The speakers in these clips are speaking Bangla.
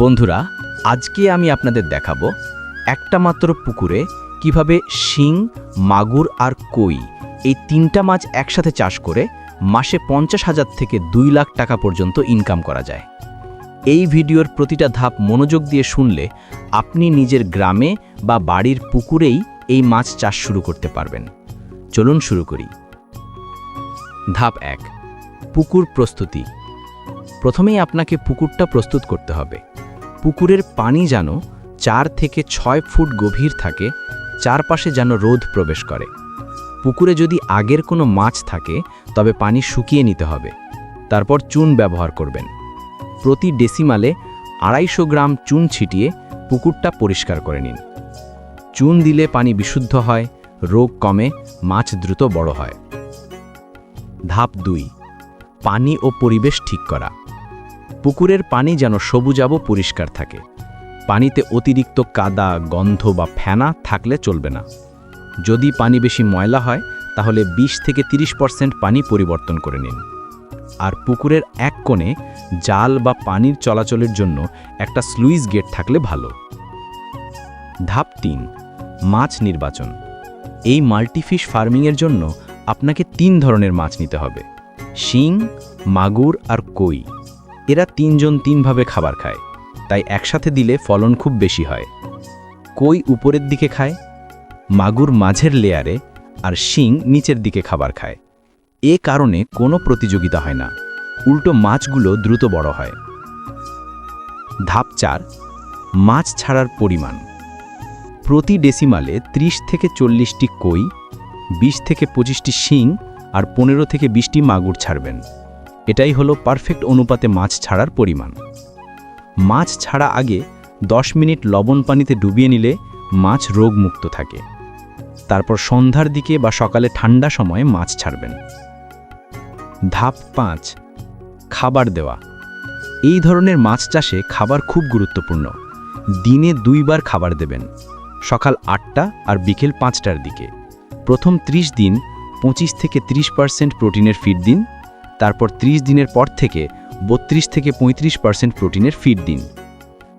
বন্ধুরা, আজকে আমি আপনাদের দেখাবো একটা মাত্র পুকুরে কীভাবে শিং, মাগুর আর কই এই তিনটা মাছ একসাথে চাষ করে মাসে পঞ্চাশ হাজার থেকে দুই লাখ টাকা পর্যন্ত ইনকাম করা যায়। এই ভিডিওর প্রতিটা ধাপ মনোযোগ দিয়ে শুনলে আপনি নিজের গ্রামে বা বাড়ির পুকুরেই এই মাছ চাষ শুরু করতে পারবেন। চলুন শুরু করি। ধাপ এক, পুকুর প্রস্তুতি। প্রথমেই আপনাকে পুকুরটা প্রস্তুত করতে হবে। পুকুরের পানি যেন চার থেকে ছয় ফুট গভীর থাকে, চারপাশে যেন রোদ প্রবেশ করে। পুকুরে যদি আগের কোনো মাছ থাকে, তবে পানি শুকিয়ে নিতে হবে। তারপর চুন ব্যবহার করবেন। প্রতি ডেসিমালে আড়াইশো গ্রাম চুন ছিটিয়ে পুকুরটা পরিষ্কার করে নিন। চুন দিলে পানি বিশুদ্ধ হয়, রোগ কমে, মাছ দ্রুত বড় হয়। ধাপ দুই, পানি ও পরিবেশ ঠিক করা। পুকুরের পানি যেন সবুজাব পরিষ্কার থাকে। পানিতে অতিরিক্ত কাদা, গন্ধ বা ফেনা থাকলে চলবে না। যদি পানি বেশি ময়লা হয়, তাহলে ২০ থেকে ৩০ পার্সেন্ট পানি পরিবর্তন করে নিন। আর পুকুরের এক কোণে জাল বা পানির চলাচলের জন্য একটা স্লুইস গেট থাকলে ভালো। ধাপ তিন, মাছ নির্বাচন। এই মাল্টিফিশ ফার্মিংয়ের জন্য আপনাকে তিন ধরনের মাছ নিতে হবে। শিং, মাগুর আর কই। এরা তিনজন তিনভাবে খাবার খায়, তাই একসাথে দিলে ফলন খুব বেশি হয়। কই উপরের দিকে খায়? মাগুর মাঝের লেয়ারে আর শিং নিচের দিকে খাবার খায়। এ কারণে কোনো প্রতিযোগিতা হয় না, উল্টো মাছগুলো দ্রুত বড় হয়। ধাপ চার, মাছ ছাড়ার পরিমাণ। প্রতি ডেসিমালে ৩০ থেকে চল্লিশটি কই ২০ থেকে পঁচিশটি শিং আর পনেরো থেকে বিশটি মাগুর ছাড়বেন। এটাই হলো পারফেক্ট অনুপাতে মাছ ছাড়ার পরিমাণ। মাছ ছাড়া আগে 10 মিনিট লবণ পানিতে ডুবিয়ে নিলে মাছ রোগমুক্ত থাকে। তারপর সন্ধ্যার দিকে বা সকালে ঠান্ডা সময়ে মাছ ছাড়বেন। ধাপ পাঁচ, খাবার দেওয়া। এই ধরনের মাছ চাষে খাবার খুব গুরুত্বপূর্ণ। দিনে দুইবার খাবার দেবেন। সকাল আটটা আর বিকেল পাঁচটার দিকে। প্রথম ৩০ দিন পঁচিশ থেকে ৩০ পার্সেন্ট প্রোটিনের ফিড দিন। তারপর ৩০ দিনের পর থেকে বত্রিশ থেকে ৩৫ পার্সেন্ট প্রোটিনের ফিড দিন।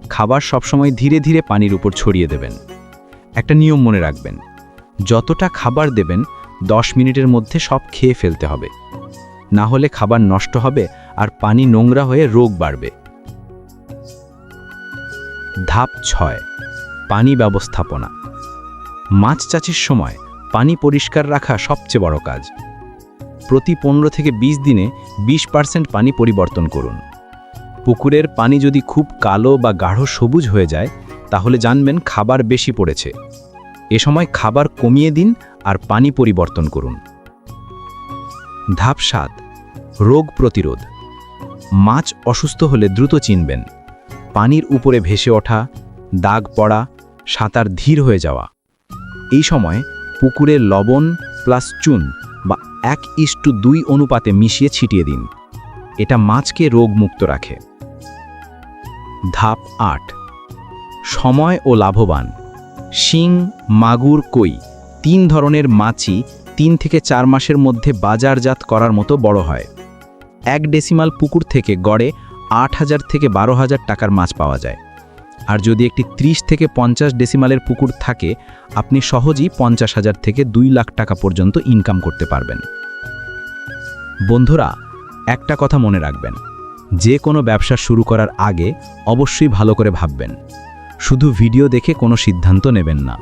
খাবার সবসময় ধীরে ধীরে পানির উপর ছড়িয়ে দেবেন। একটা নিয়ম মনে রাখবেন, যতটা খাবার দেবেন 10 মিনিটের মধ্যে সব খেয়ে ফেলতে হবে। না হলে খাবার নষ্ট হবে আর পানি নোংরা হয়ে রোগ বাড়বে। ধাপ ছয়, পানি ব্যবস্থাপনা। মাছ চাষের সময় পানি পরিষ্কার রাখা সবচেয়ে বড় কাজ। প্রতি পনেরো থেকে ২০ দিনে ২০ পার্সেন্ট পানি পরিবর্তন করুন। পুকুরের পানি যদি খুব কালো বা গাঢ় সবুজ হয়ে যায়, তাহলে জানবেন খাবার বেশি পড়েছে। এ সময় খাবার কমিয়ে দিন আর পানি পরিবর্তন করুন। ধাপ সাত, রোগ প্রতিরোধ। মাছ অসুস্থ হলে দ্রুত চিনবেন। পানির উপরে ভেসে ওঠা, দাগ পড়া, সাঁতার ধীর হয়ে যাওয়া। এই সময় পুকুরে লবণ প্লাস চুন এক ইস্টু দুই অনুপাতে মিশিয়ে ছিটিয়ে দিন। এটা মাছকে রোগমুক্ত রাখে। ধাপ আট। সময় ও লাভবান। শিং, মাগুর, কই তিন ধরনের মাছই তিন থেকে চার মাসের মধ্যে বাজারজাত করার মতো বড় হয়। এক ডেসিমাল পুকুর থেকে গড়ে আট হাজার থেকে বারো হাজার টাকার মাছ পাওয়া যায়। আর যদি একটি ৩০ থেকে পঞ্চাশ ডেসিমালের পুকুর থাকে, আপনি সহজেই পঞ্চাশ হাজার থেকে দুই লাখ টাকা পর্যন্ত ইনকাম করতে পারবেন। বন্ধুরা, একটা কথা মনে রাখবেন, যে কোনো ব্যবসা শুরু করার আগে অবশ্যই ভালো করে ভাববেন। শুধু ভিডিও দেখে কোনো সিদ্ধান্ত নেবেন না।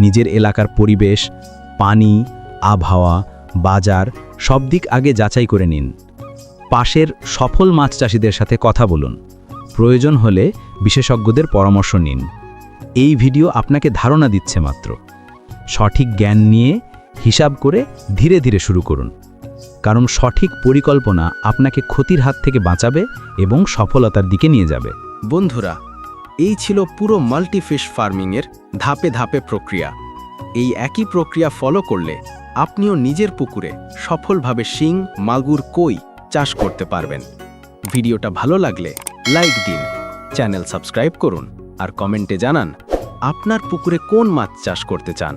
নিজের এলাকার পরিবেশ, পানি, আবহাওয়া, বাজার, সব দিক আগে যাচাই করে নিন। পাশের সফল মাছ চাষিদের সাথে কথা বলুন। প্রয়োজন হলে বিশেষজ্ঞদের পরামর্শ নিন। এই ভিডিও আপনাকে ধারণা দিচ্ছে মাত্র। সঠিক জ্ঞান নিয়ে হিসাব করে ধীরে ধীরে শুরু করুন। কারণ সঠিক পরিকল্পনা আপনাকে ক্ষতির হাত থেকে বাঁচাবে এবং সফলতার দিকে নিয়ে যাবে। বন্ধুরা, এই ছিল পুরো মাল্টিফিশ ফার্মিংয়ের ধাপে ধাপে প্রক্রিয়া। এই একই প্রক্রিয়া ফলো করলে আপনিও নিজের পুকুরে সফলভাবে শিং, মাগুর, কই চাষ করতে পারবেন। ভিডিওটা ভালো লাগলে লাইক দিন চ্যানেল সাবস্ক্রাইব করুন আর কমেন্টে জানান, আপনার পুকুরে কোন মাছ চাষ করতে চান?